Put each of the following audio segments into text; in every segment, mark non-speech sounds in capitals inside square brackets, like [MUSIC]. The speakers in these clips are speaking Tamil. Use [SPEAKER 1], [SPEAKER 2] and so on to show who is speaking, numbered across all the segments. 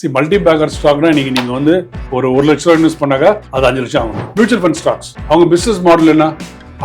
[SPEAKER 1] சி மல்டி பேக்கர் ஸ்டாக்னா நீங்க நீங்க வந்து ஒரு ஒரு லட்ச ரூபா இன்வெஸ்ட் பண்ணாக்க அது அஞ்சு லட்சம் ஆகும். மியூச்சுவல் ஃபண்ட் ஸ்டாக்ஸ் அவங்க பிசினஸ் மாடல் என்ன?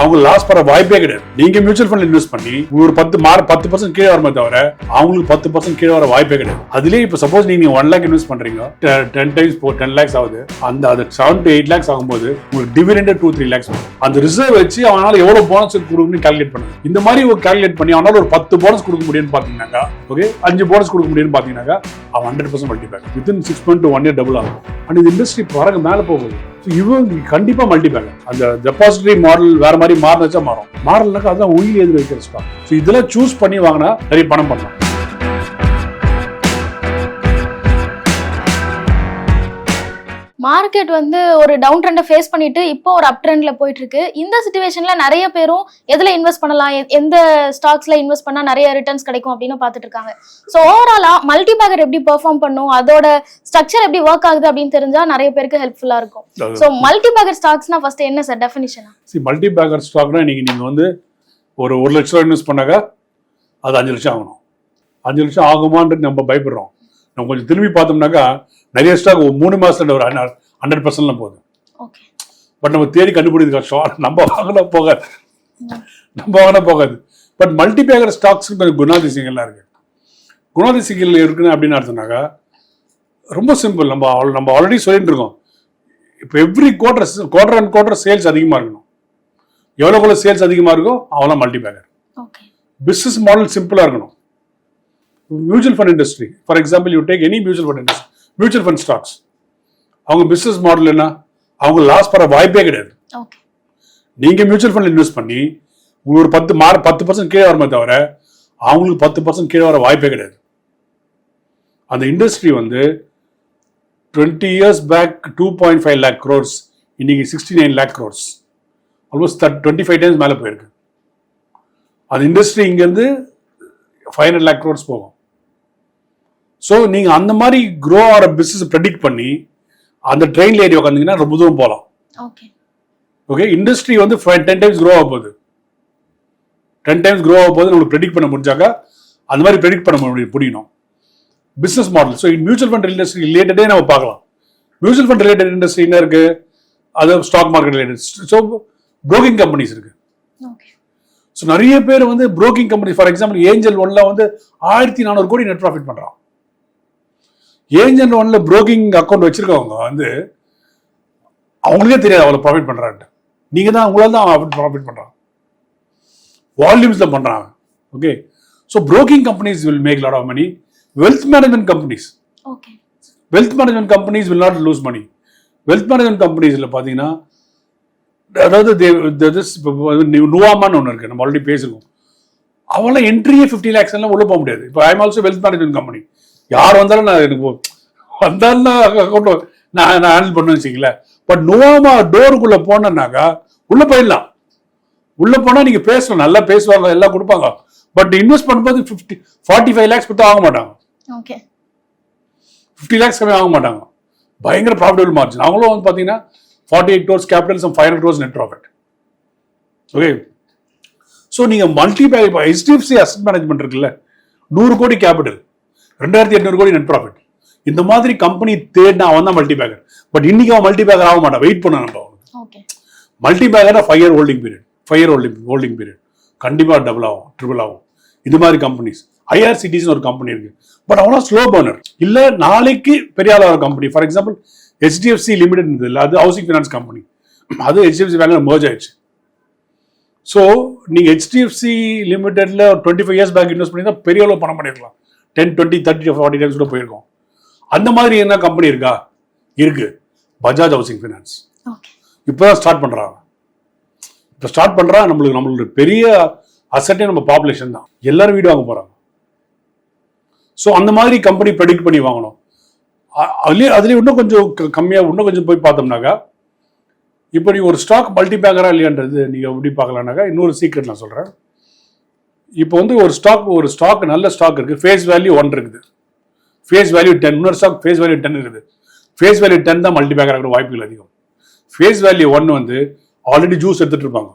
[SPEAKER 1] அவங்க லாஸ் பண்ண வாய்ப்பே கிடையாது. நீங்க மியூச்சுவல் ஃபண்ட் இன்வெஸ்ட் பண்ணி ஒரு பத்து மார் பத்து பர்சன்ட் கீழே வரமே தவிர அவங்களுக்கு பத்து பர்சன்ட் கீழே வர வாய்ப்பே கிடையாது. அதுலயே இப்போ சப்போஸ் நீங்க ஒன் லேக் இன்வெஸ்ட் பண்றீங்க. டென் டைம்ஸ் போ டென் லேக்ஸ் ஆகுது. அந்த அது செவன் டு எயிட் லேக்ஸ் ஆகும்போது உங்களுக்கு டிவிடெண்ட் டூ த்ரீ லேக்ஸ் அந்த ரிசர்வ் வச்சு அவனால எவ்வளவு போனஸ் கொடுக்கணும்னு கால்குலேட் பண்ணுங்க. இந்த மாதிரி ஒரு கால்குலேட் பண்ணி அவனால ஒரு பத்து போனஸ் கொடுக்க முடியும்னு பாத்தீங்கன்னாக்கா ஓகே அஞ்சு போனஸ் கொடுக்க முடியும்னு பாத்தீங்கன்னாக்கா அவன் hundred percent multibag within six month one year double ஆகும். அண்ட் இந்த இண்டஸ்ட்ரி பிறகு மேலே போகுது. இவங்க கண்டிப்பா மல்டிபேக் அந்த டெபாசிட்டரி மாடல் வேற மாதிரி மாறினச்சா மாறும். மாறலனாக்கா அதுதான் உயிர் எதிர் வைக்கிற ஸோ இதெல்லாம் சூஸ் பண்ணி வாங்கினா நிறைய பணம் பண்ணலாம்.
[SPEAKER 2] மார்க்கெட் வந்து ஒரு டவுன் ட்ரெண்டை ஃபேஸ் பண்ணிட்டு இப்போ ஒரு அப் ட்ரெண்ட்ல போயிட்டு இருக்கு இந்த சுச்சுவேஷன்ல நிறைய பேரும் எதுல இன்வெஸ்ட் பண்ணலாம்? எந்த ஸ்டாக்ஸ்ல இன்வெஸ்ட் பண்ணா நிறைய ரிட்டர்ன்ஸ் கிடைக்கும் அப்படின்னு பார்த்துட்டு இருக்காங்க. ஸோ ஓவராலா மல்டி பேக்கர் எப்படி பெர்ஃபார்ம் பண்ணும்? அதோட ஸ்ட்ரக்சர் எப்படி ஒர்க் ஆகுது அப்படின்னு தெரிஞ்சா நிறைய பேருக்கு ஹெல்ப்ஃபுல்லா இருக்கும். ஸோ மல்டி பேக்கர் ஸ்டாக்ஸ்னா ஃபர்ஸ்ட் என்ன சார் டெஃபினிஷனா
[SPEAKER 1] மல்டி பேக்கர் ஸ்டாக்னா நீங்க நீங்க வந்து ஒரு ஒரு லட்ச ரூபா இன்வெஸ்ட் பண்ணாக்கா அது அஞ்சு லட்சம் ஆகணும். அஞ்சு லட்சம் ஆகுமான்றது நம்ம பயப்படுறோம். நம்ம கொஞ்சம் திரும்பி பார்த்தோம்னாக்கா நிறைய ஸ்டாக் மூணு மாசத்துல ஒரு ஹண்ட்ரட் பர்சன்ட்லாம் போகுது. பட் நம்ம தேடி கண்டுபிடிக்க கஷ்டம். நம்ம வாங்கினா போகாது. நம்ம வாங்கினா போகாது. பட் மல்டி பேக்கர் ஸ்டாக்ஸுக்கு கொஞ்சம் குணாதிசயங்கள்லாம் இருக்கு. குணாதிசயங்கள் இருக்குன்னு அப்படின்னு அர்த்தம்னாக்கா ரொம்ப சிம்பிள் நம்ம நம்ம ஆல்ரெடி சொல்லிட்டு இருக்கோம். இப்போ every quarter quarter and quarter sales அதிகமாக இருக்கணும். எவ்வளோக்குள்ள சேல்ஸ் அதிகமாக இருக்கோ அவெல்லாம் multibagger
[SPEAKER 2] okay
[SPEAKER 1] business model சிம்பிளாக இருக்கணும். Mutual fund industry for example you take any mutual fund industry mutual fund stocks அவங்க பிஸ்னஸ் மாடல் என்ன? அவங்க லாஸ் பண்ண வாய்ப்பே கிடையாது. நீங்க மியூச்சுவல் ஃபண்ட் இன்வெஸ்ட் பண்ணி உங்களுக்கு ஒரு பத்து மார் பத்து பர்சன்ட் கீழே வருமே தவிர அவங்களுக்கு பத்து பர்சன்ட் கீழே வர வாய்ப்பே கிடையாது. அந்த இண்டஸ்ட்ரி வந்து twenty years back two point five lakh crores இன்னைக்கு sixty nine lakh crores almost twenty five times மேலே போயிருக்கு. அந்த இண்டஸ்ட்ரி இங்கேருந்து ஃபைவ் ஹண்ட்ரட் லேக் க்ரோர்ஸ் போகும். ஸோ நீங்கள் அந்த மாதிரி க்ரோ ஆகிற பிஸ்னஸ் ப்ரெடிக்ட் பண்ணி அந்த ட்ரெயினில் ஏறி உட்காந்தீங்கன்னா ரொம்ப தூரம் போகலாம்
[SPEAKER 2] ஓகே
[SPEAKER 1] ஓகே இண்டஸ்ட்ரி வந்து டென் டைம்ஸ் க்ரோ ஆக போகுது. டென் டைம்ஸ் க்ரோ ஆக போகுது நம்மளுக்கு ப்ரெடிக்ட் பண்ண முடிஞ்சாக்கா அந்த மாதிரி ப்ரெடிக்ட் பண்ண முடியும் புரியணும் business model so mutual fund industry ரிலேட்டடே நம்ம பார்க்கலாம். மியூச்சுவல் ஃபண்ட் ரிலேட்டட் இண்டஸ்ட்ரி என்ன இருக்கு? அது stock market related so broking companies இருக்கு.
[SPEAKER 2] ஓகே
[SPEAKER 1] ஸோ நிறைய பேர் வந்து broking company for example Angel ஒன்ல வந்து ஆயிரத்தி நானூறு கோடி நெட் ப்ராஃபிட் பண்றான். ஏஞ்சல் ஒன்ல ப்ரோக்கிங் அக்கௌண்ட் வச்சிருக்கவங்க வந்து அவங்களுக்கே தெரியாது அவ்வளோ ப்ராஃபிட் பண்றான்ட்டு. நீங்க தான் உங்களால தான் அவன் ப்ராஃபிட் பண்றான். வால்யூம்ஸ்ல பண்றாங்க okay so broking companies will make lot of money wealth management companies
[SPEAKER 2] okay
[SPEAKER 1] wealth management companies will not lose money wealth management கம்பெனிஸில் பார்த்தீங்கன்னா அதாவது நுவாமான்னு ஒன்று இருக்கு. நம்ம ஆல்ரெடி பேசிருக்கோம். அவெல்லாம் என்ட்ரியே ஃபிஃப்டி லேக்ஸ் எல்லாம் உள்ள போக முடியாது. இப்போ I'm also wealth management company யார் வந்தாலும் நான் எனக்கு வந்தாலும் account நான் நான் ஹேண்டில் பண்ணுவேன் வச்சுங்களேன் பட் நுவாமா டோருக்குள்ள போனேன்னாக்கா உள்ள போயிடலாம். உள்ள போனா நீங்க பேசலாம். நல்லா பேசுவாங்க எல்லாம் கொடுப்பாங்க. பட் இன்வெஸ்ட் பண்ணும்போது ஃபிஃப்டி ஃபார்ட்டி ஃபைவ் லேக்ஸ் பற்றி ஆக மாட்டாங்க.
[SPEAKER 2] ஓகே
[SPEAKER 1] ஃபிஃப்டி லேக்ஸ் கம்மி ஆக மாட்டாங்க. பயங்கர ப்ராஃபிட்டபிள் மார்ஜின் அவங்களும் வந்து பார்த்தீங்கன்னா forty eight crores capital sum five hundred crores net profit okay so நீங்கள் மல்டி பேக் இப்போ ஹெச்டிஎஃப்சி அசட் மேனேஜ்மெண்ட் இருக்குல்ல நூறு கோடி கேபிட்டல் ரெண்டாயிரத்தி எட்நூறு கோடி நெட் ப்ராஃபிட் இந்த மாதிரி கம்பெனி தேடினா அவன் தான் மல்டி பேக்கர் பட் இன்னைக்கு அவன் மல்டி பேக்கர் ஆக மாட்டான். வெயிட் பண்ண நம்ம அவனுக்கு. மல்டி பேக்கர்னா five year holding period five year holding holding period கண்டிப்பாக டபுள் ஆகும் ட்ரிபிள் ஆகும். இது மாதிரி கம்பெனிஸ் ஐஆர்சிடிஸ்னு ஒரு கம்பெனி இருக்கு. பட் அவனா ஸ்லோ பர்னர் இல்ல நாளைக்கு பெரிய ஆளா ஒரு company for example HDFC limited இல்ல அது ஹவுசிங் ஃபைனான்ஸ் கம்பெனி அது ஹெச்டிஎஃப்சி பேங்க்ல மர்ஜ் ஆயிடுச்சு. ஸோ நீங்க HDFC லிமிடெட்ல twenty five years bank invest பண்ணி தான் பெரிய அளவு பணம் பண்ணிருக்கலாம். Ten twenty thirty forty times கூட போயிருக்கோம். அந்த மாதிரி என்ன கம்பெனி இருக்கா? இருக்கு. பஜாஜ் ஹவுசிங் ஃபைனான்ஸ் இப்போதான் ஸ்டார்ட் பண்றாங்க. இப்போ ஸ்டார்ட் பண்றா நம்மளுக்கு நம்மளுக்கு பெரிய அசட்டே நம்ம பாப்புலேஷன் தான். எல்லாரும் வீடு வாங்க போறாங்க. ஸோ அந்த மாதிரி கம்பெனி ப்ரெடிக்ட் பண்ணி வாங்கணும். அதுலயே அதுலயே இன்னும் கொஞ்சம் க- கம்மியா இன்னும் கொஞ்சம் போய் பார்த்தோம்னாக்கா இப்போ நீ ஒரு ஸ்டாக் மல்டி பேக்கரா இல்லையான்றது நீங்க எப்படி பார்க்கலாம்னாக்கா இன்னொரு சீக்ரெட் நான் சொல்றேன். இப்போ வந்து ஒரு ஸ்டாக் ஒரு ஸ்டாக் நல்ல ஸ்டாக் இருக்கு. ஃபேஸ் வேல்யூ ஒன் இருக்குது. ஃபேஸ் வேல்யூ டென் இன்னொரு ஸ்டாக் ஃபேஸ் வேல்யூ டென் இருக்குது. ஃபேஸ் வேல்யூ டென் தான் மல்டி பேக்கர் ஆகிற வாய்ப்புகள் அதிகம். ஃபேஸ் வேல்யூ ஒன் வந்து ஆல்ரெடி ஜூஸ் எடுத்துட்டு இருப்பாங்க.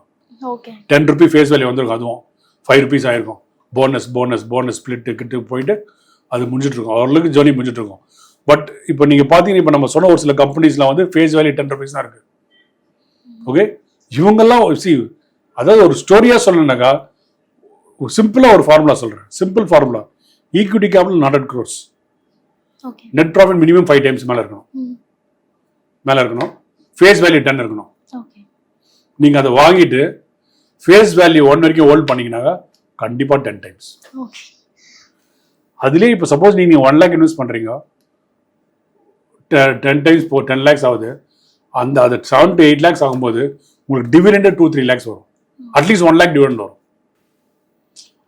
[SPEAKER 2] Okay
[SPEAKER 1] ten rupee face value வந்திருக்கும் அதுவும். ஃபைவ் ருபீஸ் ஆயிருக்கும். போனஸ் போனஸ் போனஸ் ஸ்பிளிட்டு கிட்டு போயிட்டு அது முடிஞ்சிட்டு இருக்கும். ஓரளவுக்கு ஜேர்னி முடிஞ்சிட்டு இருக்கும். பட் இப்போ நீங்க பாத்தீங்கன்னா இப்போ நம்ம சொன்ன ஒரு சில கம்பெனிஸ்லாம் வந்து ஃபேஸ் வேல்யூ டென் ருபீஸ் தான் இருக்கு. ஓகே இவங்கெல்லாம் சி அதாவது ஒரு ஸ்டோரியா சொல்லணும்னாக்கா சிம்பிளா ஒரு ஃபார்முலா சொல்றேன். Simple formula equity capital hundred crores
[SPEAKER 2] okay
[SPEAKER 1] net profit minimum five times மேல இருக்கணும்.
[SPEAKER 2] ம்
[SPEAKER 1] மேல இருக்கணும். ஃபேஸ் வேல்யூ டென் இருக்கணும்.
[SPEAKER 2] ஓகே
[SPEAKER 1] நீங்க அதை வாங்கிட்டு ஃபேஸ் வேல்யூ ஒன் வரைக்கும் ஹோல்ட் பண்ணீங்கன்னாக்கா கண்டிப்பா டென் டைம்ஸ் அதுலேயே இப்போ சப்போஸ் நீங்க ஒன் லேக் இன்வெஸ்ட் பண்றீங்க. டென் டைம்ஸ் போ டென் லேக்ஸ் ஆகுது. அந்த அது செவன் டு எயிட் லேக்ஸ் ஆகும்போது உங்களுக்கு டிவிடெண்ட் டூ த்ரீ லேக்ஸ் வரும். அட்லீஸ்ட் ஒன் லேக் டிவிடெண்ட் வரும்.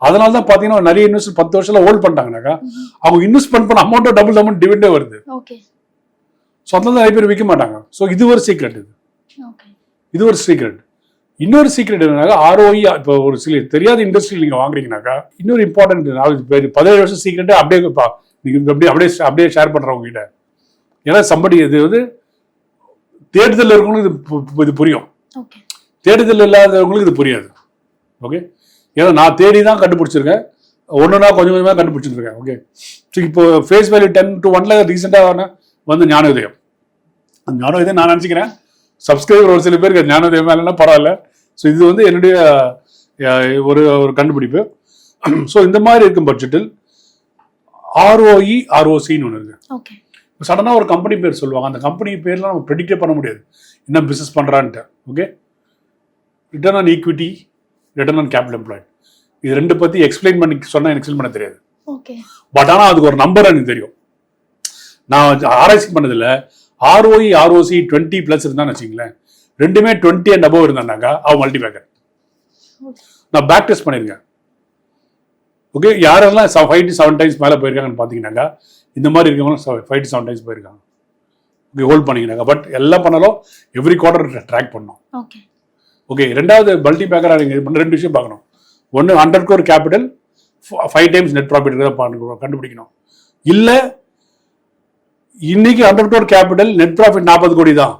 [SPEAKER 1] அதனால தான் பார்த்தீங்கன்னா நிறைய இன்வெஸ்ட் பத்து வருஷத்துல ஹோல்ட் பண்ணிட்டாங்கனாக்கா அவங்க இன்வெஸ்ட்மெண்ட் பண்ண அமௌண்ட்டோ டபுள் அமௌண்ட் டிவிடெண்டே வருது. ஸோ அதனால நிறைய பேர் விற்க மாட்டாங்க. ஸோ இது ஒரு சீக்ரெட் இது. இது ஒரு சீக்ரெட் இன்னொரு சீக்ரெட் என்னன்னாக்கா ஆர்ஓஇ இப்போ ஒரு சில தெரியாத இண்டஸ்ட்ரியில் நீங்கள் வாங்குறீங்கனாக்கா இன்னொரு இம்பார்ட்டன்ட் நாலு பதினேழு வருஷம் சீக்ரெட்டு அப்படியே நீங்கள் அப்படியே அப்படியே அப்படியே ஷேர் பண்ணுறவங்க கிட்ட ஏன்னா சம்படி இது வந்து தேடுதல் இருக்கவங்களுக்கு இது இது புரியும். தேடுதல் இல்லாதவங்களுக்கு இது புரியாது. ஓகே ஏன்னா நான் தேடி தான் கண்டுபிடிச்சிருக்கேன். ஒன்றுனா கொஞ்சம் கொஞ்சமாக கண்டுபிடிச்சிருக்கேன். ஓகே ஸோ இப்போ ஃபேஸ் வேல்யூ டென் டு ஒன்ல ரீசெண்டாக வந்து ஞானோதயம். அந்த ஞானோதயம் நான் நினச்சிக்கிறேன். சப்ஸ்கிரைபர் ஒரு சில பேருக்கு ஞானோதயம் மேலாம் பரவாயில்ல. ஸோ இது வந்து என்னுடைய ஒரு ஒரு கண்டுபிடிப்பு. ஸோ இந்த மாதிரி இருக்கும் பட்ஜெட்டில் ஆர்ஓஇ ஆர்ஓசின்னு ஒன்று இருக்கு.
[SPEAKER 2] ஓகே
[SPEAKER 1] சடனாக ஒரு கம்பெனி பேர் சொல்லுவாங்க. அந்த கம்பெனி பேர்லாம் நம்ம ப்ரெடிக்டே பண்ண முடியாது. என்ன business பண்ணுறான்ட்டு okay return on equity return on capital employed இது ரெண்டு பற்றி எக்ஸ்பிளைன் பண்ணி சொன்னால் எக்ஸ்பிளைன் பண்ண தெரியாது. பட் ஆனால் அதுக்கு ஒரு நம்பர் எனக்கு தெரியும். நான் ஆராய்ச்சி பண்ணதில்ல ஆர்ஓஇ ஆர்ஓசி டுவெண்ட்டி ப்ளஸ் இருந்தான்னு வச்சுங்களேன் ரெண்டுமே டுவெண்ட்டி அண்ட் அபவ் இருந்தானாக்கா அவன் மல்டி பேக்கர் நான் பேக் டெஸ்ட் பண்ணியிருக்கேன். ஓகே யாரெல்லாம் ஃபைவ் டு செவன் டைம்ஸ் மேலே போயிருக்காங்கன்னு பார்த்தீங்கன்னாக்கா இந்த மாதிரி இருக்கவங்க ஃபைவ் டு செவன் டைம்ஸ் போயிருக்காங்க. ஓகே ஹோல்ட் பண்ணிங்கனாக்கா பட் எல்லாம் பண்ணாலும் எவ்ரி குவார்டர் ட்ராக் பண்ணோம்
[SPEAKER 2] ஓகே
[SPEAKER 1] ரெண்டாவது மல்டி பேக்கராக நீங்கள் ரெண்டு விஷயம் பார்க்கணும். ஒன்று hundred crore capital five times net profit கண்டுபிடிக்கணும். இல்லை இன்னைக்கு hundred crore capital net profit நாற்பது கோடி தான்.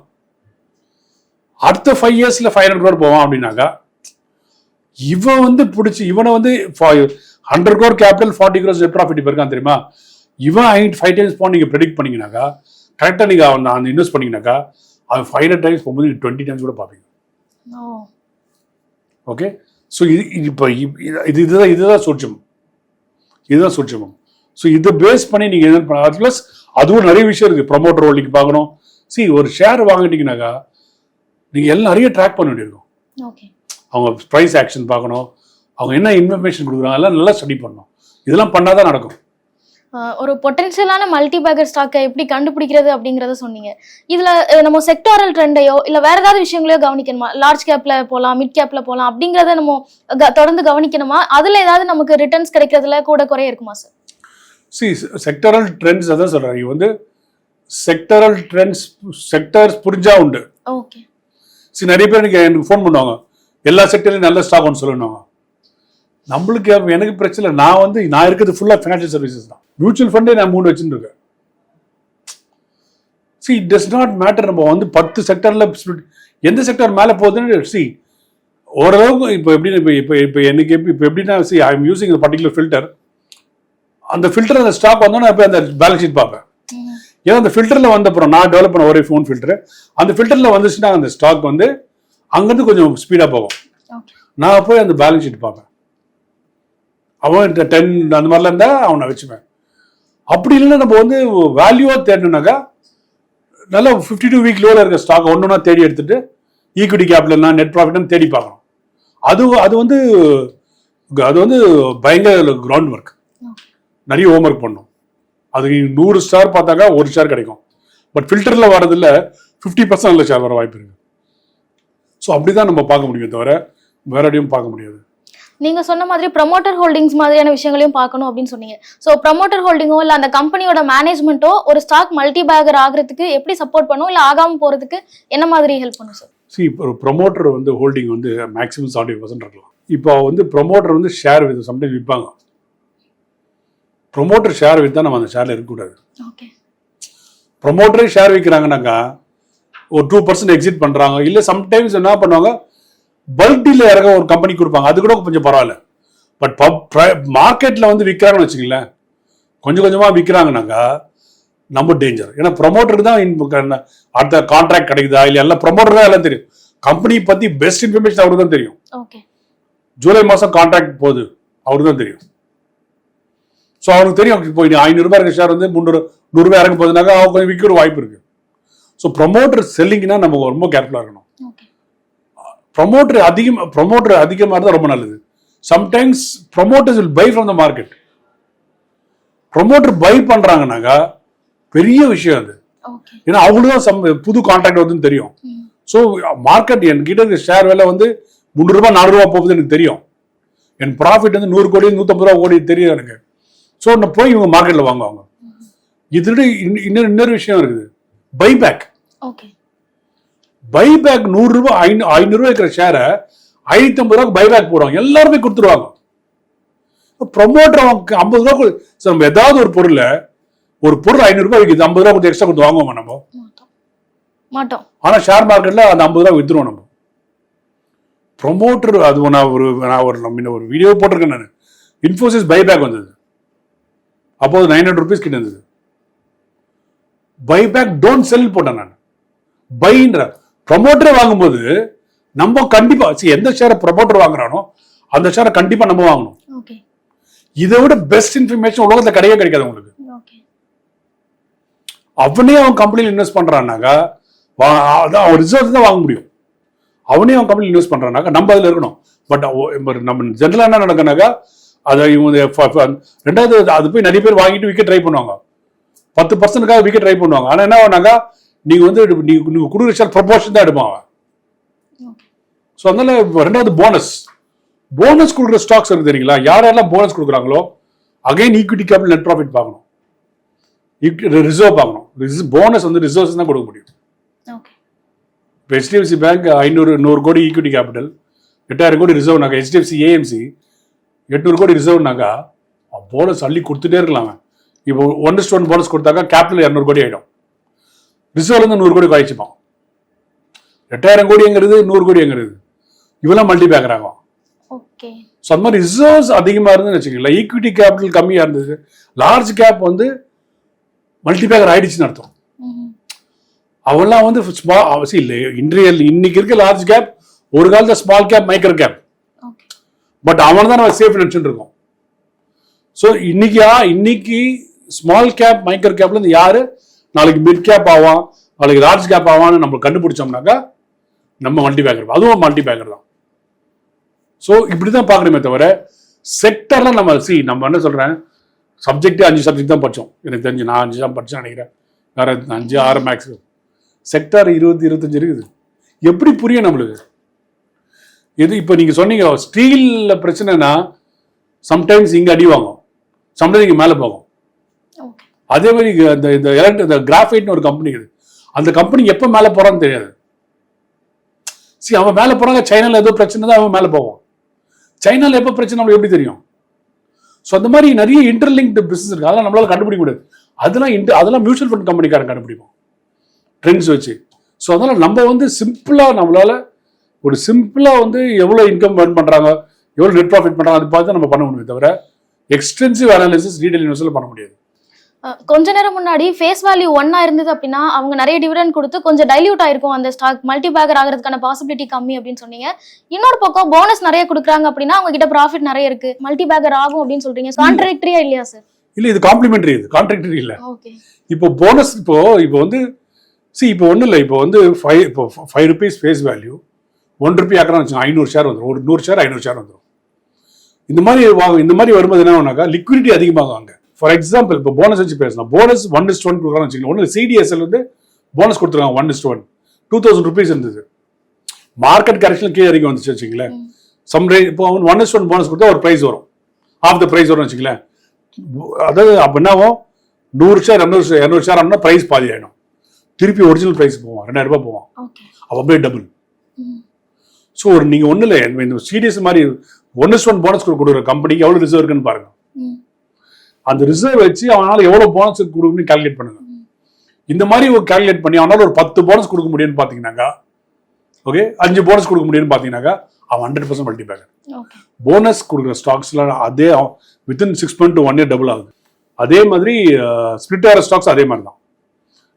[SPEAKER 1] அடுத்த ஃபைவ் இயர்ஸில் ஃபைவ் ஹண்ட்ரட் கோர் போவான் அப்படின்னாக்கா இவன் வந்து பிடிச்சி இவனை வந்து hundred crore capital forty crores net profit இப்போ இருக்கான் தெரியுமா? இவன் ஐட் ஃபைவ் டைம்ஸ் போன நீங்கள் ப்ரெடிக்ட் பண்ணீங்கன்னாக்கா கரெக்டாக நீங்கள் அவன் அந்த இன்வெஸ்ட் பண்ணீங்கன்னாக்கா அவன் ஃபைவ் ஹண்ட்ரட் டைம்ஸ் போகும்போது டுவெண்ட்டி டைம்ஸ் கூட பார்ப்பீங்க. ஓகே ஸோ இது இப்போ இது இதுதான் இதுதான் சூட்சமம். இதுதான் சூட்சமம். ஸோ இதை பேஸ் பண்ணி நீங்கள் எது பண்ண ப்ளஸ் அதுவும் நிறைய விஷயம் இருக்குது ப்ரொமோட்டர் ஹோல்டிங் பார்க்கணும். See ஒரு ஷேர் வாங்கிட்டீங்கன்னாக்கா நீங்கள் எல்லாம் நிறைய ட்ராக் பண்ண வேண்டியிருக்கும்.
[SPEAKER 2] ஓகே
[SPEAKER 1] அவங்க ப்ரைஸ் ஆக்ஷன் பார்க்கணும். அவங்க என்ன இன்ஃபர்மேஷன் கொடுக்குறாங்க எல்லாம் நல்லா ஸ்டடி பண்ணணும். இதெல்லாம் பண்ணாதான் நடக்கும்.
[SPEAKER 2] ஆஹ் ஒரு பொட்டன்ஷியலான மல்டி பேக்கர் ஸ்டாக்கை எப்படி கண்டுபிடிக்கிறது அப்படிங்கறத சொன்னீங்க. இதுல நம்ம செக்டாரல் ட்ரெண்டையோ இல்ல வேற ஏதாவது விஷயங்களையோ கவனிக்கணுமா? லார்ஜ் கேப்ல போலாம் மிட் கேப்ல போலாம் அப்படிங்கறத நம்ம தொடர்ந்து கவனிக்கணுமா? அதுல ஏதாவது நமக்கு ரிட்டர்ன்ஸ் கிடைக்கிறதுல கூட குறைய இருக்குமா சார்
[SPEAKER 1] சி செக்டரல் ட்ரெண்ட்ஸ் அதான் சொல்கிறேன் இது வந்து செக்டரல் ட்ரெண்ட்ஸ் செக்டர்ஸ் புரிஞ்சா உண்டு.
[SPEAKER 2] ஓகே
[SPEAKER 1] சரி நிறைய பேர் எனக்கு எனக்கு ஃபோன் பண்ணுவாங்க. எல்லா செக்டர்லையும் நல்ல ஸ்டாக் ஒன்று சொல்லணுவாங்க நம்மளுக்கு எனக்கு பிரச்சனை. நான் வந்து நான் இருக்கிறது ஃபுல்லாக ஃபினான்ஷியல் சர்வீசஸ் தான். மியூச்சுவல் ஃபண்டே நான் மூணு வச்சுட்டு இருக்கேன் சி டஸ் நாட் மேட்டர் நம்ம வந்து பத்து செக்டரில் எந்த செக்டர் மேலே போகுதுன்னு சி ஓரளவுக்கு இப்போ எப்படி இப்போ இப்போ இப்போ எனக்கு எப்படி இப்போ எப்படின்னா see I am using particular filter அந்த ஃபில்டர் அந்த ஸ்டாக் வந்தோன்னா இப்போ அந்த பேலன்ஸ் ஷீட் பார்ப்பேன். ஏன்னா அந்த ஃபில்டரில் வந்த அப்புறம் நான் டெவலப் பண்ண ஒரே ஃபோன் ஃபில்டர் அந்த ஃபில்டரில் வந்துச்சுன்னா அந்த ஸ்டாக் வந்து அங்கேருந்து கொஞ்சம் ஸ்பீடாக போகும். நான் போய் அந்த பேலன்ஸ் ஷீட் பார்ப்பேன். அவன் டென் அந்த மாதிரிலாம் இருந்தால் அவனை வச்சுப்பேன். அப்படி இல்லைன்னா நம்ம வந்து வேல்யூவாக தேடணுனாக்கா நல்லா ஃபிஃப்டி டூ வீக் லோவில் இருக்க ஸ்டாக் ஒன்று ஒன்றா தேடி எடுத்துட்டு ஈக்விட்டி கேபிட்டல்னா நெட் ப்ராஃபிட்னு தேடி பார்க்கணும். அது அது வந்து அது வந்து பயங்கர கிரவுண்ட் ஒர்க் நிறைய ஹோம் ஒர்க் பண்ணும் அது நூறு ஸ்டார் பார்த்தாக்கா ஒரு ஸ்டார் கிடைக்கும். பட் ஃபில்டரில் வரதில்ல ஃபிஃப்டி பர்சன்ட் நல்ல ஷேர் வர வாய்ப்பு இருக்குது ஸோ அப்படி தான் நம்ம பார்க்க முடியும் தவிர வேற பார்க்க முடியாது.
[SPEAKER 2] நீங்க சொன்ன மாதிரி ப்ரமோட்டர் ஹோல்டிங்ஸ் மாதிரியான விஷயங்களையும் பார்க்கணும் அப்படின்னு சொன்னீங்க. ஸோ ப்ரமோட்டர் ஹோல்டிங்கோ இல்ல அந்த கம்பெனியோட மேனேஜ்மெண்ட்டோ ஒரு ஸ்டாக் மல்டி பேக்கர் ஆகுறதுக்கு எப்படி சப்போர்ட் பண்ணும்? இல்ல ஆகாம போறதுக்கு என்ன மாதிரி ஹெல்ப் பண்ணும் சார்
[SPEAKER 1] see இப்போ ப்ரொமோட்டர் வந்து ஹோல்டிங் வந்து மேக்ஸிமம் செவன்டி பர்சன்ட் இருக்கலாம். இப்போ வந்து ப்ரொமோட்டர் வந்து ஷேர் வித் சம்டைம் விற்பாங்க ப்ரொமோட்டர் ஷேர் விற்றா நம்ம அந்த ஷேரில் இருக்கக்கூடாது
[SPEAKER 2] ஓகே
[SPEAKER 1] ப்ரொமோட்டரே ஷேர் விற்கிறாங்கனாக்கா ஒரு டூ பர்சன்ட் எக்ஸிட் பண்ணுறாங்க இல்லை சம்டைம்ஸ் என்ன பண்ணுவாங்க பல்க் டீல இறங்க ஒரு கம்பெனி கொடுப்பாங்க. அது கூட கொஞ்சம் பரவாயில்ல. பட் மார்க்கெட்டில் வந்து விற்கிறாங்கன்னு வச்சுங்களேன் கொஞ்சம் கொஞ்சமாக விற்கிறாங்கனாக்கா நம்ம டேஞ்சர் ஏன்னா ப்ரொமோட்டருக்கு தான் அடுத்த கான்ட்ராக்ட் கிடைக்குதா இல்லை எல்லாம் ப்ரொமோட்டர் தான் எல்லாம் தெரியும். கம்பெனி பத்தி பெஸ்ட் இன்ஃபர்மேஷன் அவருக்கு தான் தெரியும். ஜூலை மாசம் கான்ட்ராக்ட் போகுது. அவருக்கு தான் தெரியும். ஸோ அவருக்கு தெரியும். இப்போ இனி ஐநூறு ரூபாய் இருக்க ஷேர் வந்து முந்நூறு நூறுரூவா இறங்க போகுதுனாக்கா அவங்க கொஞ்சம் விற்கிற வாய்ப்பு இருக்கு. ஸோ ப்ரொமோட்டர் செல்லிங்னா நம்ம ரொம்ப கேர்ஃபுல்லாக இருக்கணும். ப்ரொமோட்டர் அதிகம் ப்ரொமோட்டர் அதிகமாக இருந்தால் ரொம்ப நல்லது. Sometimes promoters will buy from the market promoter buy பண்ணுறாங்கனாக்கா பெரிய விஷயம் அது. ஏன்னா அவங்களுக்கு தான் சம் புது கான்ட்ராக்ட் வருதுன்னு தெரியும். ஸோ மார்க்கெட் என்கிட்ட இருக்க ஷேர் விலை வந்து முந்நூறுரூபா நானூறுரூவா போகுது எனக்கு தெரியும். என் ப்ராஃபிட் வந்து நூறு கோடி நூற்றம்பது ரூபா கோடி தெரியும் எனக்கு. ஸோ நான் போய் இவங்க மார்க்கெட்டில் வாங்குவாங்க. இன்ன- இன்னொரு இன்னொரு விஷயம் இருக்குது. பைபேக் பைபேக் நூறுரூவா ஐநூ ஐநூறுரூவா இருக்கிற ஷேரை ஐநூற்றம்பது ரூபாய்க்கு பைபேக் போடுவாங்க. எல்லாருமே கொடுத்துருவாங்க. ப்ரொமோட்டர் அவங்க ஐம்பது ரூபா சரி, நம்ம ஏதாவது ஒரு பொருளை ஒரு பொருள் ஐநூறுரூபா விற்கிது ஐம்பது ரூபா கொடுத்து எக்ஸ்ட்ரா கொடுத்து வாங்குவோமா நம்ம?
[SPEAKER 2] மாட்டோம்.
[SPEAKER 1] ஆனா ஷேர் மார்க்கெட்ல அந்த ஐம்பது ரூபா வித்துருவோம் நம்ம. ப்ரொமோட்டர் அது நான் ஒரு நான் ஒரு நம்ம இன்னும் ஒரு வீடியோ போட்டிருக்கேன் நான். இன்ஃபோசிஸ் பைபேக் வந்தது. அப்போது நைன் ஹண்ட்ரட் ருபீஸ் கிட்ட இருந்தது. பைபேக் டோன்ட் செல் போட்டேன் நான். பைன்ற ப்ரொமோட்டரே வாங்கும்போது நம்ம கண்டிப்பா எந்த ஷேரை ப்ரொமோட்டர் வாங்குறானோ அந்த ஷேரை கண்டிப்பா நம்ம வாங்கணும். இதை விட பெஸ்ட் இன்ஃபர்மேஷன் உலகத்துல கிடையவே கிடைக்காது உங்களுக்கு. அவனே அவன் கம்பெனியில் இன்வெஸ்ட் பண்றான்னாக்கா அதான் அவன் ரிசர்வ் தான் வாங்க முடியும். அவனே அவன் கம்பெனியில் இன்வெஸ்ட் பண்றானாக்கா நம்ம அதில் இருக்கணும். பட் நம்ம ஜென்ரலாக என்ன நடக்குனாக்கா அதை இவங்க ஃப- ரெண்டாவது அது போய் நிறைய பேர் வாங்கிட்டு விற்க ட்ரை பண்ணுவாங்க. பத்து பர்சன்ட்டுக்காக விற்க ட்ரை பண்ணுவாங்க. ஆனால் என்ன ஆனாக்கா நீங்க வந்து நீங்க நீங்க கொடுக்குற ஷேர் ப்ரொபோர்ஷன் தான் அவன்.
[SPEAKER 2] ஓகே
[SPEAKER 1] ஸோ அதனால ரெண்டாவது போனஸ் போனஸ் கொடுக்குற ஸ்டாக்ஸ் இருக்கு தெரியுங்களா? யார் யாரெல்லாம் போனஸ் கொடுக்குறாங்களோ again equity capital net profit பார்க்கணும். ரிசர்வ் பார்க்கணும். போனஸ் வந்து ரிசர்வ்ஸ் தான் கொடுக்க முடியும். இப்போ ஹெச்டிஎஃப்சி பேங்க் ஐநூறு நூறு கோடி ஈக்விட்டி கேபிட்டல் எட்டாயிரம் கோடி ரிசர்வ்னாக்கா ஹெச்டிஎஃப்சி ஏஎம்சி எட்நூறு கோடி ரிசர்வ்னாக்கா போனஸ் அள்ளி கொடுத்துட்டே இருக்கலாம். இப்போ ஒன் ஒன் போனஸ் கொடுத்தாக்கா கேபிட்டல் இரநூறு கோடி ஆயிடும். ரிசர்வ்ல இருந்து நூறு கோடி குறைச்சிப்பான் எட்டாயிரம் கோடி எங்கிறது நூறு கோடி எங்கிறது இவெல்லாம் மல்டி பேக்கர் ஆகும் ஸோ அந்த மாதிரி ரிசர்வ்ஸ் அதிகமாக இருந்துன்னு வச்சுக்கோங்களேன். ஈக்விட்டி கேபிட்டல் கம்மியாக இருந்தது. லார்ஜ் கேப் வந்து மல்டி பேக்கர் ஆயிடுச்சுன்னு அர்த்தம். அவெல்லாம் வந்து ஸ்மால் அவசியம் இல்லை இன்றைய இன்னைக்கு இருக்க லார்ஜ் கேப் ஒரு காலத்துல small cap micro cap but அவன் தான் நம்ம சேஃப் நினச்சிட்டு இருக்கோம். ஸோ இன்னைக்கா இன்னைக்கு ஸ்மால் கேப் மைக்ரோ கேப்ல இருந்து யாரு? நாளைக்கு மிட் கேப் ஆவான் நாளைக்கு லார்ஜ் கேப் ஆவான்னு நம்ம கண்டுபிடிச்சோம்னாக்கா நம்ம மல்டி பேக்கர் அதுவும் மல்டி பேக்கர் தான். ஸோ இப்படி தான் பார்க்கணுமே தவிர செக்டர்லாம் நம்ம சி நம்ம என்ன சொல்றேன்? சப்ஜெக்டே அஞ்சு சப்ஜெக்ட் தான் படித்தோம் எனக்கு தெரிஞ்சு நான் அஞ்சு தான் படித்தேன் நினைக்கிறேன். வேற அஞ்சு ஆறு மேக்ஸ் செக்டார் இருபது இருபத்தஞ்சு இருக்குது. எப்படி புரியும் நம்மளுக்கு? எது இப்போ நீங்கள் சொன்னீங்க ஸ்டீலில் பிரச்சனைனா சம்டைம்ஸ் இங்கே அடி வாங்கும். சம்டைம்ஸ் இங்கே மேலே போகும்.
[SPEAKER 2] ஓகே
[SPEAKER 1] அதே மாதிரி அந்த இந்த இந்த இந்த கிராஃபைட்னு ஒரு கம்பெனி இருக்குது. அந்த கம்பெனி எப்போ மேலே போகிறான்னு தெரியாது. சரி அவன் மேலே போறாங்க சைனாவில் ஏதோ பிரச்சனை தான் அவன் மேலே போவான் சைனால எப்போ பிரச்சனை நம்மளுக்கு எப்படி தெரியும்? ஸோ அந்த மாதிரி நிறைய இன்டர்லிங்க்டு பிஸ்னஸ் இருக்கு. அதெல்லாம் நம்மளால கண்டுபிடிக்க முடியாது. அதெல்லாம் இன்டர் அதெல்லாம் மியூச்சுவல் ஃபண்ட் கம்பெனிக்காரன் கண்டுபிடிப்போம் ட்ரெண்ட்ஸ் வச்சு. ஸோ அதனால் நம்ம வந்து சிம்பிளாக நம்மளால் ஒரு சிம்பிளாக வந்து எவ்வளோ இன்கம் ஏர்ன் பண்ணுறாங்க எவ்வளோ நெட் ப்ராஃபிட் பண்ணுறாங்க அது பார்த்து நம்ம பண்ண முடியும் தவிர எக்ஸ்டென்சிவ் அனாலிசிஸ் ரீட்டைல் இன்வெஸ்ட்ல பண்ண முடியாது.
[SPEAKER 2] கொஞ்ச நேரம் முன்னாடி ஃபேஸ் வேல்யூ ஒன்னா இருந்தது அப்படின்னா அவங்க நிறைய டிவிடெண்ட் கொடுத்து கொஞ்சம் டைல்யூட் ஆயிருக்கும் அந்த ஸ்டாக் மல்டி பேக்கர் ஆகிறதுக்கான பாசிபிலிட்டி கம்மி அப்படின்னு சொன்னீங்க. இன்னொரு பக்கம் போனஸ் நிறைய கொடுக்குறாங்க அப்படின்னா அவங்க கிட்ட ப்ராஃபிட் நிறைய இருக்கு. மல்டி பேக்கர் ஆகும் அப்படின்னு சொல்றீங்க. கான்ட்ராக்டரியா இல்லையா சார்
[SPEAKER 1] இல்ல இது காம்ப்ளிமெண்டரி இது கான்ட்ராக்டரி இல்ல.
[SPEAKER 2] ஓகே
[SPEAKER 1] இப்போ போனஸ் இப்போ இப்போ வந்து சி இப்போ ஒன்றும் இல்லை. இப்போ வந்து ஃபைவ் இப்போ five rupees face value one rupee ஆக்கிறான்னு வச்சுக்கோங்க ஐநூறு ஷேர் வந்துடும் ஒரு நூறு ஷேர் ஐநூறு ஷேர் வந்துடும் இந்த மாதிரி இந்த மாதிரி வரும்போது என்ன ஆகுனாக்கா லிக்விடிட்டி அதிகமாகும் அங்கே ஃபார் எக்ஸாம்பிள் இப்போ போனஸ் வச்சு பேசலாம். Bonus one is to one கொடுக்குறான்னு வச்சுக்கோங்க. ஒன்று சிடிஎஸ்எல் வந்து போனஸ் கொடுத்துருக்காங்க one is to one two thousand rupees இருந்தது. மார்க்கெட் கரெக்ஷன் கீழே இறங்கி வந்துச்சு வச்சுங்களேன் சம் ரே இப்போ ஒன் இஸ்ட் ஒன் போனஸ் கொடுத்தா ஒரு ப்ரைஸ் வரும். ஆஃப் த ப்ரைஸ் வரும்னு வச்சுங்களேன் அதாவது அப்போ என்ன ஆகும்? நூறு ஷேர் இரநூறு ஷேர் இரநூறு ஷேர் ஆனா ப்ரைஸ் பாதி ஆயிடும். திருப்பி ஒரிஜினல் ப்ரைஸ் போவான். ரெண்டாயிரம் ரூபாய்
[SPEAKER 2] ஓகே
[SPEAKER 1] அப்போ அப்படியே டபுள் ஸோ ஒரு நீங்கள் ஒன்றும் இல்லை இந்த சீரியஸ் மாதிரி ஒன் இஸ் ஒன் போனஸ் கொடுக்குற கம்பெனிக்கு எவ்வளோ ரிசர்வ் இருக்குன்னு பாருங்க. அந்த ரிசர்வ் வச்சு அவனால எவ்வளோ போனஸ் கொடுக்கணும்னு கால்குலேட் பண்ணுங்க. இந்த மாதிரி ஒரு கால்குலேட் பண்ணி அவனால ஒரு பத்து போனஸ் கொடுக்க முடியும்னு பார்த்தீங்கன்னாக்கா ஓகே அஞ்சு போனஸ் கொடுக்க முடியும்னு பார்த்தீங்கன்னாக்கா அவன் hundred percent multibagger
[SPEAKER 2] okay
[SPEAKER 1] bonus கொடுக்குற ஸ்டாக்ஸ்லாம் அதே within six point one year double ஆகுது. அதே மாதிரி ஸ்பிளிட் ஆகிற ஸ்டாக்ஸ் அதே மாதிரி தான்.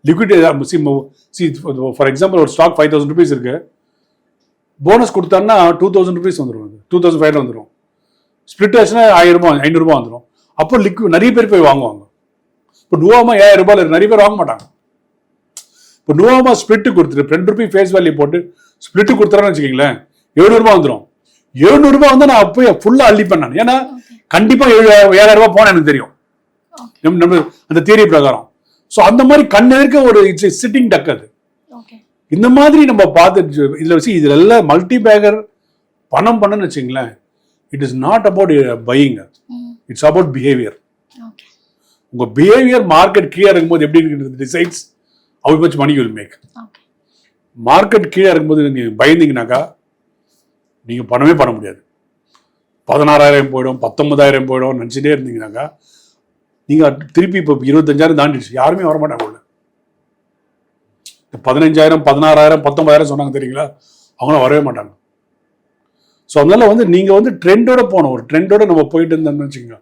[SPEAKER 1] லிக்விட் சி ஃபார் எக்ஸாம்பிள் ஒரு ஸ்டாக் ஃபைவ் தௌசண்ட் ருபீஸ் இருக்கு. போனஸ் கொடுத்தாங்கன்னா டூ தௌசண்ட் ருபீஸ் வந்துடும் டூ தௌசண்ட் ஃபைவ் வந்துடும் ஸ்பிளிட் ஆச்சுன்னா ஆயிரம் ரூபாய் ஐநூறுரூபா வந்துடும் அப்போ லிக்விட் நிறைய பேர் போய் வாங்குவாங்க. இப்போ நூவாமா ஏழாயிரம் ரூபாயில் நிறைய பேர் வாங்க மாட்டாங்க. இப்போ நூவாமா ஸ்பிளிட் கொடுத்துட்டு ரெண்டு ருபி ஃபேஸ் வேல்யூ போட்டு ஸ்பிளிட் கொடுத்துறேன்னு வச்சுக்கிங்களேன் எழுநூறுபா வந்துடும் எழுநூறுபா வந்து நான் அப்போயே ஃபுல்லாக அள்ளிப்பேன் நான். ஏன்னா கண்டிப்பாக ஏழு ஏழாயிரம் ரூபாய் போன எனக்கு தெரியும். நம்ம அந்த தியரி பிரகாரம். ஸோ அந்த மாதிரி கண்ணெதிர்க்க ஒரு இட்ஸ் சிட்டிங் டக் அது. இந்த மாதிரி நம்ம பார்த்து இதுல வச்சு இதுல எல்லாம் மல்டி பேக்கர் பணம் பண்ணன்னு வச்சுங்களேன் it is not about buying it's about behaviour
[SPEAKER 2] okay
[SPEAKER 1] உங்க பிஹேவியர் மார்க்கெட் கீழே இருக்கும்போது எப்படி இருக்கிறது decides how much money will make market கீழே இருக்கும்போது நீங்க பயந்தீங்கன்னாக்கா நீங்க பணமே பண்ண முடியாது. பதினாறாயிரம் போயிடும் பத்தொன்பதாயிரம் போயிடும் நினச்சிட்டே இருந்தீங்கன்னாக்கா நீங்க திருப்பி இப்போ இருபத்தஞ்சாயிரம் தாண்டிடுச்சு. யாருமே வர மாட்டாங்க உள்ள பதினஞ்சாயிரம் பதினாறாயிரம் பத்தொன்பதாயிரம் சொன்னாங்க தெரியுங்களா? அவங்களும் வரவே மாட்டாங்க. ஸோ அதனால வந்து நீங்க வந்து ட்ரெண்டோட போகணும். ஒரு ட்ரெண்டோட நம்ம போயிட்டு இருந்தோம்னு வச்சுக்கோங்க.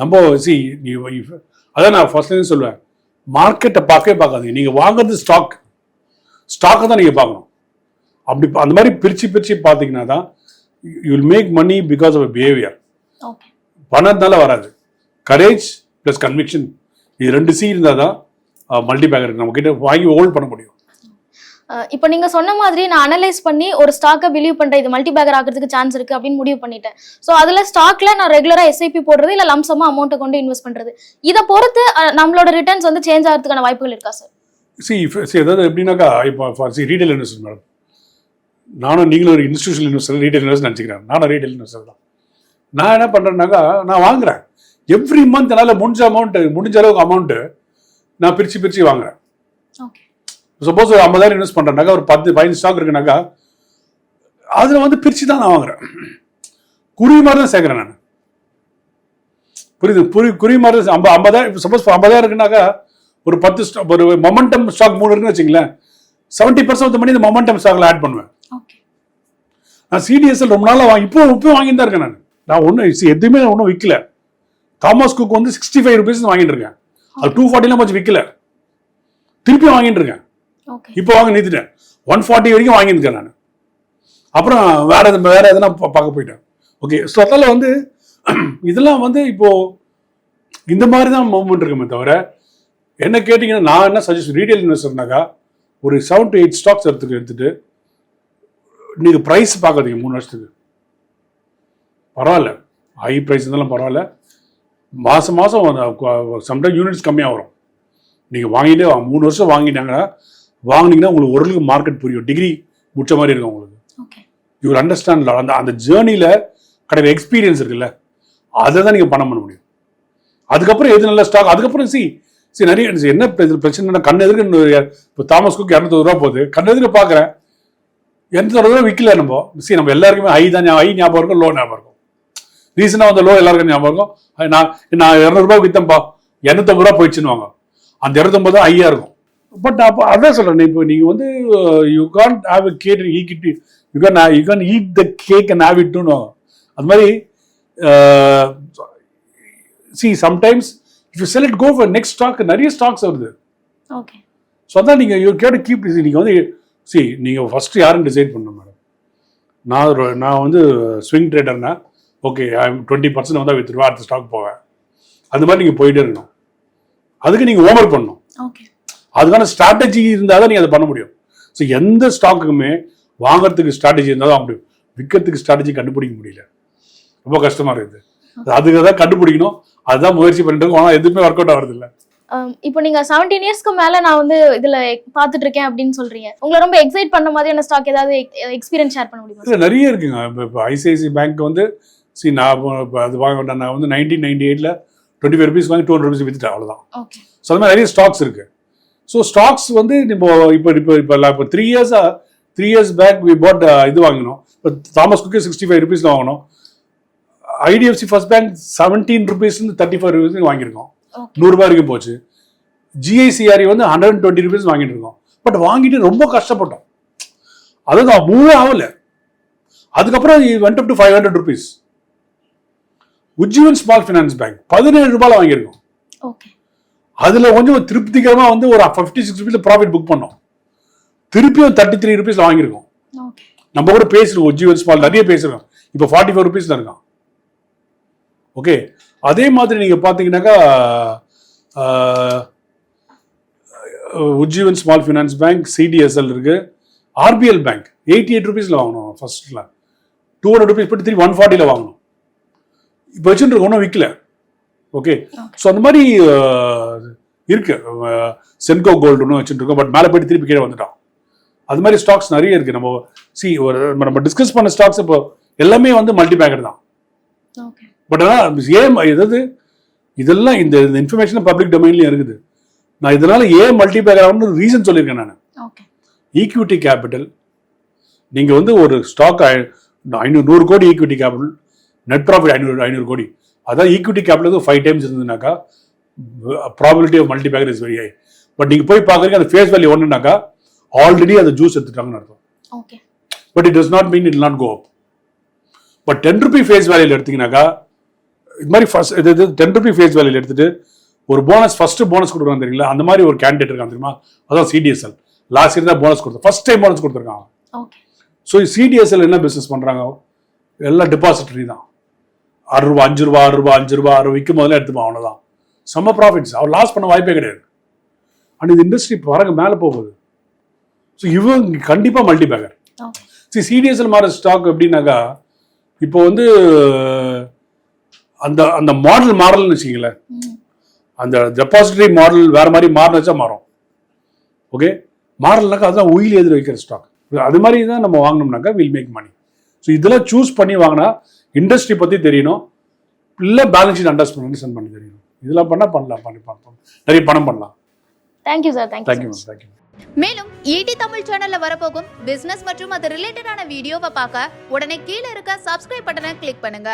[SPEAKER 1] நம்ம சி நீ அதான் நான் ஃபர்ஸ்ட்லேருந்து சொல்லுவேன் மார்க்கெட்டை பார்க்கவே பார்க்காதீங்க. நீங்க வாங்குறது ஸ்டாக் ஸ்டாக்கை தான் நீங்க பார்க்கணும். அப்படி அந்த மாதிரி பிரிச்சு பிரிச்சு பார்த்தீங்கன்னா தான் you will make money because of behaviour பணத்தினால வராது. கரேஜ் ப்ளஸ் கன்விக்ஷன் இது ரெண்டு சி இருந்தால் தான் மல்டி பேக்கர் நம்ம கிட்ட வாங்கி ஹோல்ட் பண்ண முடியும்.
[SPEAKER 2] இப்போ நீங்க சொன்ன மாதிரி நான் அனலைஸ் பண்ணி ஒரு ஸ்டாக்கை பிலீவ் பண்றேன். இது மல்டி பேக்கர் ஆகிறதுக்கு சான்ஸ் இருக்கு அப்படின்னு முடிவு பண்ணிட்டேன். ஸோ அதுல ஸ்டாக்ல நான் ரெகுலரா எஸ்ஐபி போடுறது இல்ல லம்சமா அமௌண்ட்டை கொண்டு இன்வெஸ்ட் பண்றது. இதை பொறுத்து நம்மளோட ரிட்டர்ன்ஸ் வந்து சேஞ்ச் ஆகிறதுக்கான வாய்ப்புகள் இருக்கா சார்
[SPEAKER 1] சி சி அதாவது எப்படின்னாக்கா இப்போ சி ரீட்டைல் இன்வெஸ்டர் மேடம் நானும் நீங்களும் ஒரு இன்ஸ்டியூஷனல் இன்வெஸ்டர் ரீட்டைல் இன்வெஸ்டர் நினச்சிக்கிறேன். நானும் ரீட்டைல் இன்வெஸ்டர் தான். நான் என்ன பண்ணுறேன்னாக்கா நான் வாங்குறேன். எவ்ரி மந்த் என்னால் முடிஞ்ச அமௌண்ட்டு முடிஞ்ச அளவுக்கு அமௌண்ட்டு நான் பிரித்து பிரித்து வாங்குறேன்.
[SPEAKER 2] ஓகே
[SPEAKER 1] சப்போஸ் ஒரு ஐம்பதாயிரம் இன்வெஸ்ட் பண்ணுறேன்னாக்கா ஒரு பத்து பதினஞ்சு ஸ்டாக் இருக்குனாக்கா அதில் வந்து பிரித்து தான் நான் வாங்குறேன். குருவி மாதிரி தான் சேர்க்குறேன் நான். புரியுது? புரி குருவி மாதிரி தான் ஐம்ப ஐம்பதாயிரம் சப்போஸ் ஐம்பதாயிரம் இருக்குனாக்கா ஒரு பத்து stock- ஒரு மொமெண்டம் ஸ்டாக் மூணு இருக்குன்னு வச்சுங்களேன் செவன்ட்டி பர்சன்ட் மணி இந்த மொமெண்டம் ஸ்டாக்ல ஆட் பண்ணுவேன். நான் சிடிஎஸ்எல் ரொம்ப நாளாக வாங்கி இப்போ இப்போ வாங்கிட்டு தான் இருக்கேன் நான். நான் ஒன்றும் எதுவுமே ஒன்றும் விற்கல தாமஸ் குக் வந்து சிக்ஸ்டி ஃபைவ் ருபீஸ் வாங்கிட்டு இருக்கேன். அது டூ ஃபார்ட்டிலாம் வச்சு விற்கல திருப்பி வாங்கிட்டு இருக்கேன். இப்போ வாங்க நிறுத்திட்டேன். ஒன் ஃபார்ட்டி வரைக்கும் வாங்கியிருக்கேன் நான். அப்புறம் வேற எது வேற எதுனா பார்க்க போயிட்டேன். ஓகே ஸோ அதனால வந்து [CLEARS THROAT] இதெல்லாம் வந்து இப்போ இந்த மாதிரி தான் மூவ்மெண்ட் இருக்குமே தவிர என்ன கேட்டிங்கன்னா நான் என்ன சஜஸ்ட் ரீட்டைல் இன்வெஸ்டர்னாக்கா ஒரு செவன் டு எயிட் ஸ்டாக்ஸ் எடுத்துக்க எடுத்துட்டு நீங்கள் ப்ரைஸ் பார்க்காதீங்க மூணு வருஷத்துக்கு. பரவாயில்ல. ஹை ப்ரைஸ் இருந்தாலும் பரவாயில்ல. மாதம் மாதம் சம்டைம் யூனிட்ஸ் கம்மியாக வரும். நீங்கள் வாங்கிட்டே மூணு வருஷம் வாங்கிட்டாங்கன்னா வாங்குனீங்கன்னா உங்களுக்கு ஓரளவுக்கு மார்க்கெட் புரியும். டிகிரி முடிச்ச மாதிரி இருக்கும் உங்களுக்கு. யூ அண்டர்ஸ்டாண்ட் அந்த அந்த ஜேர்னியில் கிடைக்கிற எக்ஸ்பீரியன்ஸ் இருக்குல்ல அதை தான் நீங்கள் பணம் பண்ண முடியும். அதுக்கப்புறம் எது நல்ல ஸ்டாக் அதுக்கப்புறம் சி சி நிறைய என்ன பிரச்சனை பிரச்சனைனா கண் எதிர்க்கு இப்போ தாமஸ் குக் இரநூத்தொரு ரூபா போகுது. கண் எதிர்க்க பார்க்குறேன். எண்பத்தொரு ரூபா விற்கல நம்ம? சி நம்ம எல்லாருக்குமே ஹை தான் ஹை ஞாபகம் இருக்கும் லோ ஞாபகம் இருக்கும். ரீசனாக வந்த லோ எல்லாருக்கும் ஞாபகம் இருக்கும். நான் நான் இரநூறுபா விற்றேன்ப்பா இரநூத்தம்பது ரூபா போயிடுச்சுன்னு அந்த இரநூத்தம்பது தான் ஹையாக இருக்கும். பட் அப்போ அதான் சொல்கிறேன் இப்போ நீங்கள் வந்து you can't have cake eat it you can you can eat the cake and have இட்னு அது மாதிரி see sometimes if you sell it go for next stock நிறைய ஸ்டாக்ஸ் வருது.
[SPEAKER 2] ஓகே
[SPEAKER 1] ஸோ அதான் நீங்கள் யூ கேட் கீப் நீங்கள் வந்து சி நீங்கள் ஃபர்ஸ்ட் யாருன்னு டிசைட் பண்ணணும் மேடம் நான் நான் வந்து ஸ்விங் ட்ரேடர்னா ஓகே டுவெண்ட்டி பர்சன்ட் வந்தால் வித்துருவா அடுத்த ஸ்டாக் போவேன். அது மாதிரி நீங்கள் போயிட்டே இருக்கணும். அதுக்கு நீங்கள் ஓவர் பண்ணணும்.
[SPEAKER 2] ஓகே
[SPEAKER 1] அதுக்கான ஸ்ட்ராட்டஜி இருந்தால் தான் நீங்கள் அதை பண்ண முடியும். ஸோ எந்த ஸ்டாக்குக்குமே வாங்குறதுக்கு ஸ்ட்ராட்டஜி இருந்தால் தான் முடியும் விற்கிறதுக்கு ஸ்ட்ராட்டஜி கண்டுபிடிக்க முடியல. ரொம்ப கஷ்டமா இருக்குது. அதுக்கு தான் கண்டுபிடிக்கணும். அதுதான் முயற்சி பண்ணிட்டு இருக்கோம் ஆனால் எதுவுமே ஒர்க் அவுட் ஆகிறது இல்லை
[SPEAKER 2] இப்போ நீங்க செவன்டீன் இயர்ஸ்க்கு மேல நான் வந்து இதுல பார்த்துட்டு இருக்கேன் அப்படின்னு சொல்றீங்க. உங்களை ரொம்ப எக்ஸைட் பண்ண மாதிரியான ஸ்டாக் ஏதாவது எக்ஸ்பீரியன்ஸ் ஷேர் பண்ண முடியுமா
[SPEAKER 1] நிறைய இருக்குங்க. இப்போ ஐசிஐசி பேங்க் வந்து சி நான் அது வாங்க வேண்டாம். நான் வந்து நைன்டீன் நைன்டி எயிட்டில் டுவெண்ட்டி ஃபைவ் ருபீஸ் வாங்கி டூ ஹண்ட்ரட் ருபீஸ் வித்துட்டேன் அவ்வளோதான் ஸோ அது மாதிரி நிறைய ஸ்டாக்ஸ் இருக்கு. ஸோ ஸ்டாக்ஸ் வந்து இப்போ இப்போ இப்போ இப்போ இப்போ த்ரீ இயர்ஸாக three years back we bought இது வாங்கினோம். இப்போ தாமஸ் குக்கே சிக்ஸ்டி ஃபைவ் ருபீஸில் வாங்கினோம் ஐடிஎஃப்சி ஃபர்ஸ்ட் பேங்க் செவன்டீன் ருபீஸ்லேருந்து தேர்ட்டி ஃபைவ் ருபீஸ் வாங்கியிருக்கோம். நூறுரூபா வரைக்கும் போச்சு. ஜிஐசிஆர்இ வந்து ஹண்ட்ரட் டுவெண்ட்டி ருபீஸ் வாங்கிட்டு இருக்கோம். பட் வாங்கிட்டு ரொம்ப கஷ்டப்பட்டோம். அதுதான் மூவே ஆகல. அதுக்கப்புறம் went up to five hundred rupees Ujjivan small finance bank பதினேழு ரூபாயில் வாங்கியிருக்கோம்.
[SPEAKER 2] ஓகே
[SPEAKER 1] அதுல கொஞ்சம் திருப்திகரமா வந்து ஒரு ஃபிஃப்டி சிக்ஸ் ருபீஸ்ல ப்ராஃபிட் புக் பண்ணோம். திருப்பியும் தேர்ட்டி த்ரீ ருபீஸ்ல வாங்கியிருக்கோம். நம்ம கூட பேசிருக்கோம். ஜியோ ஸ்மால் நிறைய பேசிருக்கோம். இப்போ ஃபார்ட்டி ஃபோர் ருபீஸ்ல இருக்கான். ஓகே அதே மாதிரி நீங்க பாத்தீங்கன்னாக்கா Ujjivan small finance bank CDSL இருக்கு. ஆர்பிஎல் பேங்க் எயிட்டி எயிட் ருபீஸ்ல வாங்கணும் ஃபர்ஸ்ட்ல டூ ஹண்ட்ரட் ருபீஸ் போட்டு திருப்பி ஒன் ஃபார்ட்டியில் வாங்கணும். இப்போ வச்சுட்டு ஒன்றும் விற்கல ஓகே ஸோ அந்த மாதிரி அஹ், இருக்கு. சென்கோ கோல்டுன்னு வச்சுட்டு இருக்கோம் பட் மேலே போயிட்டு திருப்பி கீழே வந்துட்டோம் அது மாதிரி ஸ்டாக்ஸ் நிறைய இருக்கு. நம்ம சி ஒரு நம்ம டிஸ்கஸ் பண்ண ஸ்டாக்ஸ் இப்போ எல்லாமே வந்து மல்டி பேக்கர் தான் பட் ஆனால் ஏன் எதாவது இதெல்லாம் இந்த இன்ஃபர்மேஷன் பப்ளிக் டொமைன்லயும் இருக்குது. நான் இதனால ஏன் மல்டி பேக்கர் ஆகணும்னு ரீசன் சொல்லியிருக்கேன் நான். ஈக்விட்டி கேபிட்டல் நீங்க வந்து ஒரு ஸ்டாக் ஐநூறு நூறு கோடி ஈக்விட்டி கேபிட்டல் நெட் ப்ராஃபிட் ஐநூறு ஐநூறு கோடி. அதான் equity capital five times இருந்ததுனாக்கா probability of multibagger is very high but நீங்க போய் பார்க்குறீங்க அந்த ஃபேஸ் வேல்யூ ஒன்றுனாக்கா ஆல்ரெடி அந்த ஜூஸ் எடுத்துட்டாங்கன்னு அர்த்தம்.
[SPEAKER 2] Okay
[SPEAKER 1] but it does not mean it not go up but ten rupee face வேல்யூல எடுத்தீங்கன்னாக்கா இது மாதிரி ஃபர்ஸ்ட் இது டென் ருபி ஃபேஸ் வேல்யூல எடுத்துட்டு ஒரு போனஸ் ஃபர்ஸ்ட் போனஸ் கொடுக்குறாங்க தெரியுங்களா? அந்த மாதிரி ஒரு கேண்டிடேட் இருக்கான் தெரியுமா? அதான் சிடிஎஸ்எல் லாஸ்ட் இயர் தான் போனஸ் கொடுத்தோம். ஃபர்ஸ்ட் டைம் போனஸ் கொடுத்துருக்காங்க. ஸோ சிடிஎஸ்எல் என்ன பிஸ்னஸ் பண்றாங்க? எல்லாம் டெபாசிட்டரி தான். ஆறு ரூபா அஞ்சு ரூபா ஆறு ரூபா அஞ்சு ரூபா ஆறு விற்கும் போதெல்லாம் எடுத்துப்போம் அவ்வளோதான் செம்ம ப்ராஃபிட்ஸ் அவர் லாஸ் பண்ண வாய்ப்பே கிடையாது. அண்ட் இந்த இண்டஸ்ட்ரி பாருங்க மேலே போகுது. ஸோ இவங்க கண்டிப்பாக multi Baker
[SPEAKER 2] okay
[SPEAKER 1] C CDSL மாற ஸ்டாக் எப்படின்னாக்கா இப்போ வந்து அந்த அந்த மாடல் மாடல்னு வச்சுக்கங்களேன். அந்த டெபாசிட்டரி மாடல் வேற மாதிரி மாறினச்சா மாறும். ஓகே மாடல்னாக்கா அதுதான் உயில் எதிர் வைக்கிற ஸ்டாக் அது மாதிரி தான் நம்ம வாங்கினோம்னாக்கா வில் மேக் மணி ஸோ இதெல்லாம் சூஸ் பண்ணி வாங்கினா இண்டஸ்ட்ரி பற்றி தெரியணும். இல்லை பேலன்ஸ் ஷீட் அண்டர்ஸ்டாண்ட் பண்ணி தெரியணும். இதெல்லாம் பண்ணால் பண்ணலாம் பண்ணி பார்ப்போம். நிறைய பணம் பண்ணலாம்.
[SPEAKER 2] Thank you sir thank you
[SPEAKER 1] thank you ma'am thank you
[SPEAKER 3] மேலும் ஈடி தமிழ் சேனல்ல வரப்போகும் பிசினஸ் மற்றும் அது ரிலேட்டடான வீடியோவை பார்க்க உடனே கீழே இருக்க சப்ஸ்கிரைப் பட்டனை கிளிக் பண்ணுங்க.